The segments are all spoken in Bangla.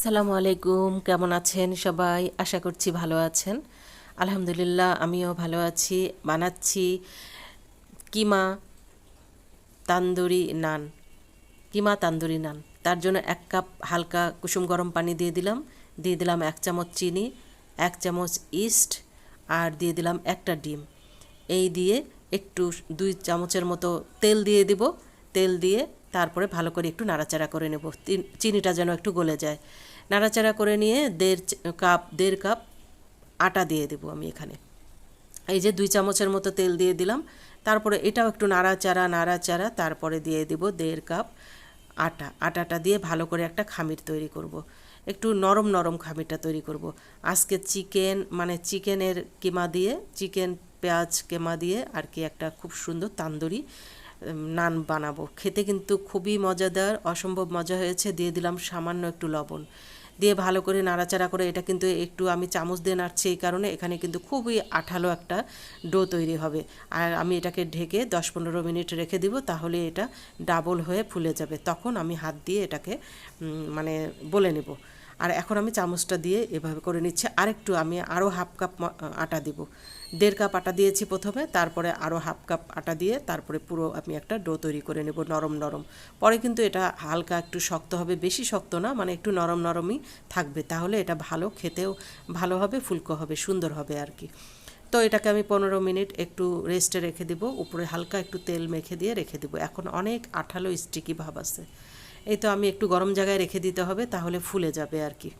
আসসালামু আলাইকুম, কেমন আছেন সবাই? আশা করছি ভালো আছেন। আলহামদুলিল্লাহ, আমিও ভালো আছি। বানাচ্ছি কিমা তান্দুরি নান। কিমা তান্দুরি নান। তার জন্য এক কাপ হালকা কুসুম গরম পানি দিয়ে দিলাম। দিয়ে দিলাম এক চামচ চিনি, এক চামচ ইস্ট, আর দিয়ে দিলাম একটা ডিম। এই দিয়ে একটু দুই চামচের মতো তেল দিয়ে দিব। তেল দিয়ে তারপরে ভালো করে একটু নাড়াচাড়া করে নেব। চিনিটা যেন একটু গলে যায়। নাড়াচাড়া করে নিয়ে দেড় কাপ দেড় কাপ আটা দিয়ে দেবো আমি এখানে। এই যে দুই চামচের মতো তেল দিয়ে দিলাম। তারপরে এটাও একটু নাড়াচাড়া নাড়াচাড়া, তারপরে দিয়ে দিব দেড় কাপ আটা। আটাটা দিয়ে ভালো করে একটা খামির তৈরি করব। একটু নরম নরম খামিরটা তৈরি করব। আজকে চিকেন মানে চিকেনের কিমা দিয়ে, চিকেন, পেঁয়াজ কেমা দিয়ে আর কি একটা খুব সুন্দর তান্দুরি নান বানাবো। খেতে কিন্তু খুবই মজাদার, অসম্ভব মজা হয়েছে। দিয়ে দিলাম সামান্য একটু লবণ। দিয়ে ভালো করে নাড়াচাড়া করে এটা কিন্তু একটু আমি চামচ দিয়ে নাড়ছি এই কারণে এখানে কিন্তু খুবই আঠালো একটা ডো তৈরি হবে। আর আমি এটাকে ঢেকে দশ পনেরো মিনিট রেখে দিব তাহলে এটা ডাবল হয়ে ফুলে যাবে। তখন আমি হাত দিয়ে এটাকে মানে বলে নেব। আর এখন আমি চামচটা দিয়ে এভাবে করে নিচ্ছি। আরেকটু আমি আরও হাফ কাপ আটা দিব। দেড় কাপ আটা দিয়েছি প্রথমে, তারপরে আরও হাফ কাপ আটা দিয়ে তারপরে পুরো আমি একটা ডো তৈরি করে নেব নরম নরম। পরে কিন্তু এটা হালকা একটু শক্ত হবে, বেশি শক্ত না মানে একটু নরম নরমই থাকবে। তাহলে এটা ভালো খেতেও ভালো হবে, ফুলকো হবে, সুন্দর হবে আর কি। তো এটাকে আমি পনেরো মিনিট একটু রেস্টে রেখে দিব। উপরে হালকা একটু তেল মেখে দিয়ে রেখে দিব। এখন অনেক আঠালো স্টিকি ভাব আছে। এই তো আমি একটু গরম জায়গায় রেখে দিতে হবে তাহলে ফুলে যাবে আর কি।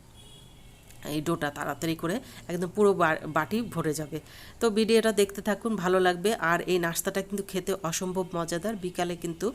এই ডোটা তাড়াতাড়ি করে একদম পুরো বাটি ভরে যাবে। তো ভিডিওটা দেখতে থাকুন, ভালো লাগবে। আর এই নাস্তাটা কিন্তু খেতে অসম্ভব মজাদার। বিকালে কিন্তু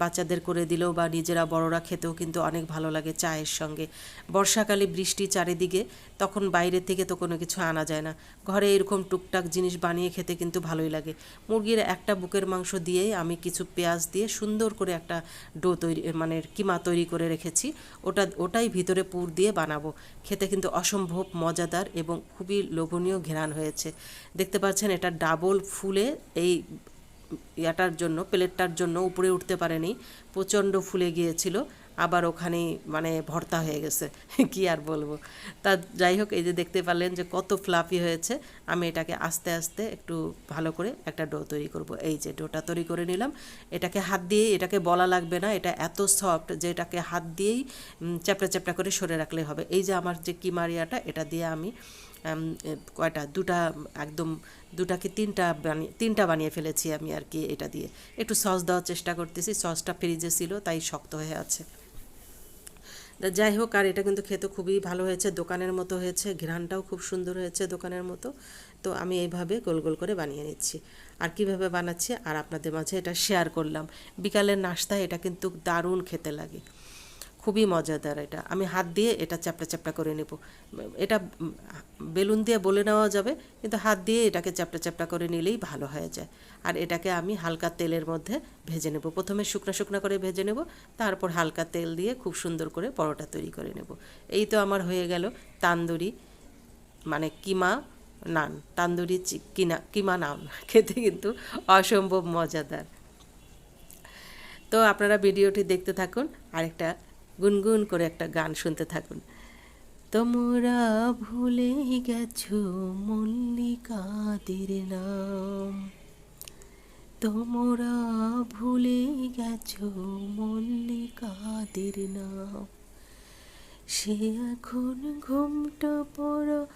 বাচ্চাদের করে দিলেও বা নিজেরা বড়রা খেতেও কিন্তু অনেক ভালো লাগে চায়ের সঙ্গে। বর্ষাকালে বৃষ্টি চারিদিকে, তখন বাইরে থেকে তো কোনো কিছু আনা যায় না। ঘরে এরকম টুকটাক জিনিস বানিয়ে খেতে কিন্তু ভালোই লাগে। মুরগির একটা বুকের মাংস দিয়েই আমি কিছু পেঁয়াজ দিয়ে সুন্দর করে একটা ডো তৈরি মানে কিমা তৈরি করে রেখেছি। ওটা, ওটাই ভিতরে পুর দিয়ে বানাবো। খেতে কিন্তু অসম্ভব মজাদার এবং খুবই লোভনীয় ঘেরান হয়েছে। দেখতে পাচ্ছেন, এটা ডাবল ফুলে এই ইয়াটার জন্য, প্লেটটার জন্য উপরে উঠতে পারেনি। প্রচণ্ড ফুলে গিয়েছিল। আবার ওখানে মানে ভর্তা হয়ে গেছে, কি আর বলব। তা যাই হোক, এই যে দেখতে পারলেন যে কত ফ্লাফি হয়েছে, আমি এটাকে আস্তে আস্তে একটু ভালো করে একটা ডো তৈরি করব। এই যে ডোটা তৈরি করে নিলাম, এটাকে হাত দিয়ে এটাকে বলা লাগবে না, এটা এত সফট যে এটাকে হাত দিয়েই চ্যাপটা চ্যাপটা করে সরে রাখলে হবে। এই যে আমার যে কিমারিয়াটা, এটা দিয়ে আমি কয়টা, দুটা, একদম দুটা কি তিনটা বানিয়ে তিনটা বানিয়ে ফেলেছি আমি আর কি এটা দিয়ে। একটু সস দেওয়ার চেষ্টা করতেছি সসটা ফ্রিজে ছিল, তাই শক্ত হয়ে আছে। যাই হোক, আর এটা কিন্তু খেতে খুবই ভালো হয়েছে, দোকানের মতো হয়েছে ঘ্রানটাও খুব সুন্দর হয়েছে দোকানের মতো। তো আমি এইভাবে গোল গোল করে বানিয়ে নিচ্ছি। আর কীভাবে বানাচ্ছি, আর আপনাদের মাঝে এটা শেয়ার করলাম। বিকালের নাস্তায় এটা কিন্তু দারুণ খেতে লাগে। খুবই মজাদার এটা। আমি হাত দিয়ে এটা চ্যাপটা চ্যাপটা করে নেব। এটা বেলুন দিয়ে বলে নেওয়া যাবে, কিন্তু হাত দিয়ে এটাকে চ্যাপটা চ্যাপটা করে নিলেই ভালো হয়ে যায়। আর এটাকে আমি হালকা তেলের মধ্যে ভেজে নেব। প্রথমে শুকনো শুকনো করে ভেজে নেব, তারপর হালকা তেল দিয়ে খুব সুন্দর করে পরোটা তৈরি করে নেব। এই তো আমার হয়ে গেল তান্দুরি মানে কিমা নান। তান্দুরি কিনা, কিমা নান। খেতে কিন্তু অসম্ভব মজাদার। তো আপনারা ভিডিওটি দেখতে থাকুন। আরেকটা গুনগুন করে একটা গান শুনতে থাকুন। তোমরা ভুলে গেছো মল্লিকাদের নাম। তোমরা ভুলে গেছো মল্লিকাদের নাম। সে এখন ঘুমটা পড়া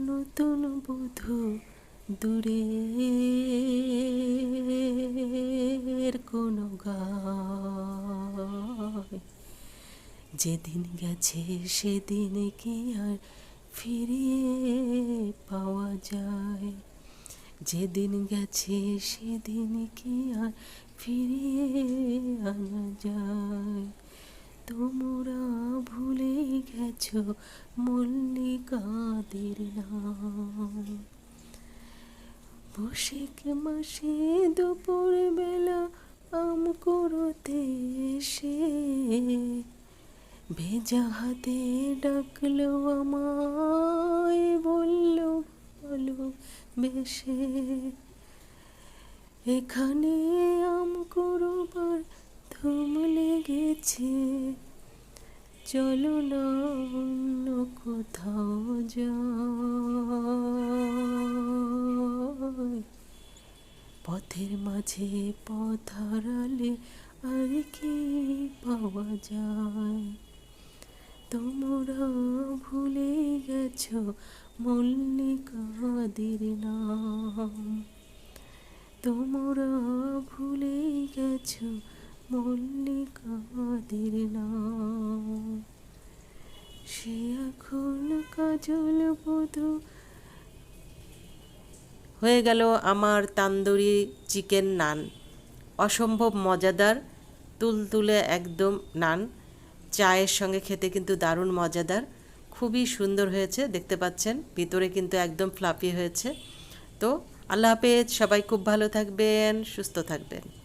নতুন বধূ দূরের কোনো গায় যেদিন গেছে সেদিন কি আর ফিরিয়ে পাওয়া যায়? যেদিন গেছে সেদিন কি আর ফিরিয়ে আনা যায়? তোমরা ভুলে গেছো মল্লিকাদের নাম। বসিক মাসে দুপুর ভেজা হাতে ডাকল আমায়, বলল বলো বেশে এখানে আম করবার ধুম লেগেছে। চলো না অন্য কোথাও যা পথের মাঝে পথ হারালে আর কি পাওয়া যায়? তোমরা ভুলে গেছো মল্লিকাদের নাম। তোমরা ভুলে গেছো মল্লিকাদের নাম। সে এখন কাজল বধূ। হয়ে গেল আমার তান্দুরি চিকেন নান। অসম্ভব মজাদার, তুলতুলে একদম নান। চায়ের সঙ্গে খেতে কিন্তু দারুণ মজাদার, খুবই সুন্দর হয়েছে, দেখতে পাচ্ছেন। ভিতরে কিন্তু একদম ফ্লাফি হয়েছে। তো আল্লাহ হাফেজ, সবাই খুব ভালো থাকবেন, সুস্থ থাকবেন।